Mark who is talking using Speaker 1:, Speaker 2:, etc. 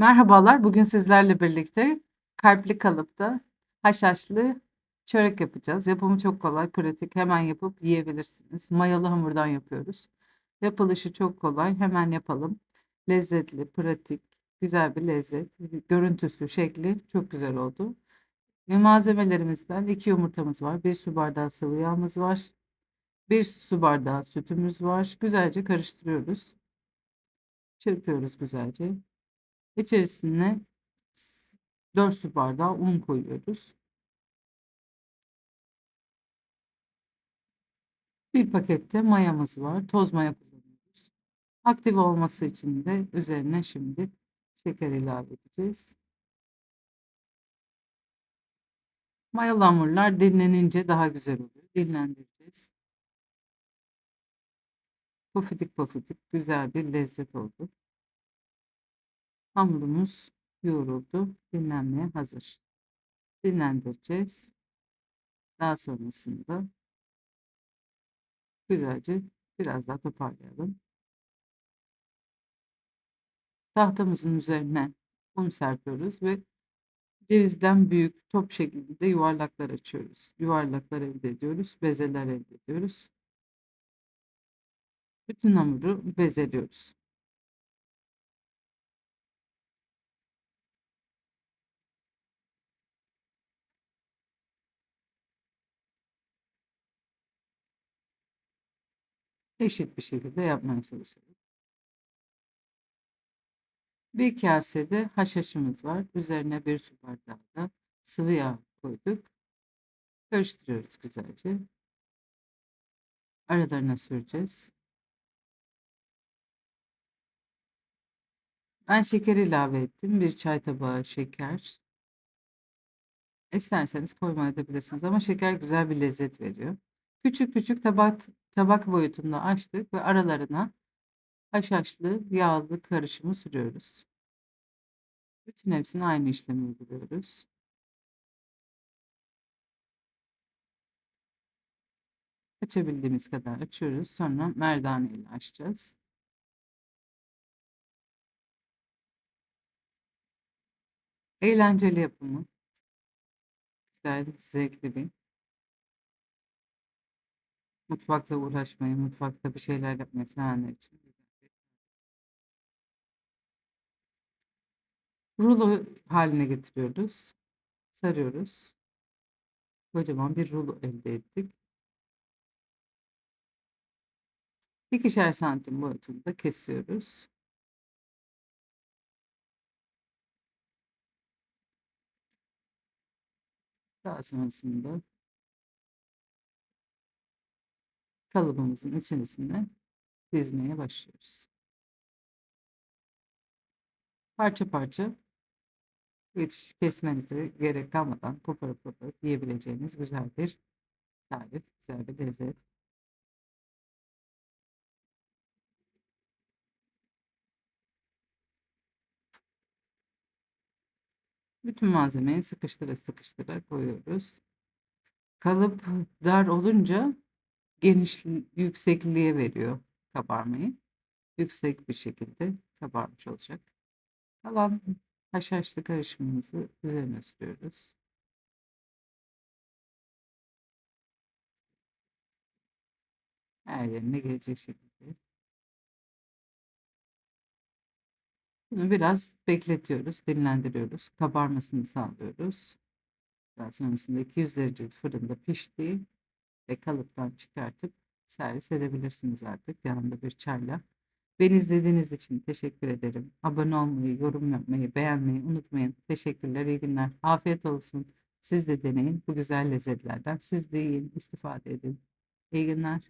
Speaker 1: Merhabalar, bugün sizlerle birlikte kalpli kalıpta haşhaşlı çörek yapacağız. Yapımı çok kolay, pratik, hemen yapıp yiyebilirsiniz. Mayalı hamurdan yapıyoruz. Yapılışı çok kolay, hemen yapalım. Lezzetli, pratik, güzel bir lezzet. Görüntüsü, şekli çok güzel oldu. Ve malzemelerimizden 2 yumurtamız var, 1 su bardağı sıvı yağımız var, 1 su bardağı sütümüz var. Güzelce karıştırıyoruz. Çırpıyoruz güzelce. İçerisine 4 su bardağı un koyuyoruz. Bir pakette mayamız var. Toz maya kullanıyoruz. Aktif olması için de üzerine şimdi şeker ilave edeceğiz. Mayalı hamurlar dinlenince daha güzel oluyor. Dinlendireceğiz. Pofidik pofidik güzel bir lezzet oldu. Hamurumuz yoğruldu. Dinlenmeye hazır. Dinlendireceğiz. Daha sonrasında güzelce biraz daha toparlayalım. Tahtamızın üzerine un serpiyoruz ve cevizden büyük top şeklinde yuvarlaklar açıyoruz. Yuvarlaklar elde ediyoruz. Bezeler elde ediyoruz. Bütün hamuru bezeliyoruz. Eşit bir şekilde yapmaya çalışalım. Bir kasede haşhaşımız var. Üzerine bir su bardağı da sıvı yağ koyduk. Karıştırıyoruz güzelce. Aralarına süreceğiz. Ben şeker ilave ettim. Bir çay tabağı şeker. İsterseniz koymayabilirsiniz ama şeker güzel bir lezzet veriyor. Küçük küçük tabak tabak boyutunda açtık ve aralarına haşhaşlı yağlı karışımı sürüyoruz. Bütün hepsini aynı işlemi uyguluyoruz. Açabildiğimiz kadar açıyoruz. Sonra merdane ile açacağız. Eğlenceli yapımı. Güzel, zevkli bir. Mutfakla uğraşmayı, mutfakta bir şeyler yapmayı sevenler için bir Rulo haline getiriyoruz. Sarıyoruz. Kocaman bir rulo elde ettik. İkişer santim boyutunda kesiyoruz. Daha sonrasında kalıbımızın içerisine dizmeye başlıyoruz. Parça parça hiç kesmenize gerek kalmadan koparıp koparıp yiyebileceğiniz güzel bir tarif, güzel bir lezzet. Bütün malzemeyi sıkıştıra sıkıştıra koyuyoruz. Kalıp dar olunca geniş yüksekliğe veriyor kabarmayı. Yüksek bir şekilde kabarmış olacak. Kalan haşhaşlı karışımımızı üzerine sürüyoruz. Her yerine gelecek şekilde. Bunu biraz bekletiyoruz, dinlendiriyoruz. Kabarmasını sağlıyoruz. Daha sonrasında 200 derece fırında piştiği ve kalıptan çıkartıp servis edebilirsiniz artık yanında bir çayla. Beni izlediğiniz için teşekkür ederim. Abone olmayı, yorum yapmayı, beğenmeyi unutmayın. Teşekkürler, iyi günler. Afiyet olsun. Siz de deneyin bu güzel lezzetlerden. Siz de yiyin, istifade edin. İyi günler.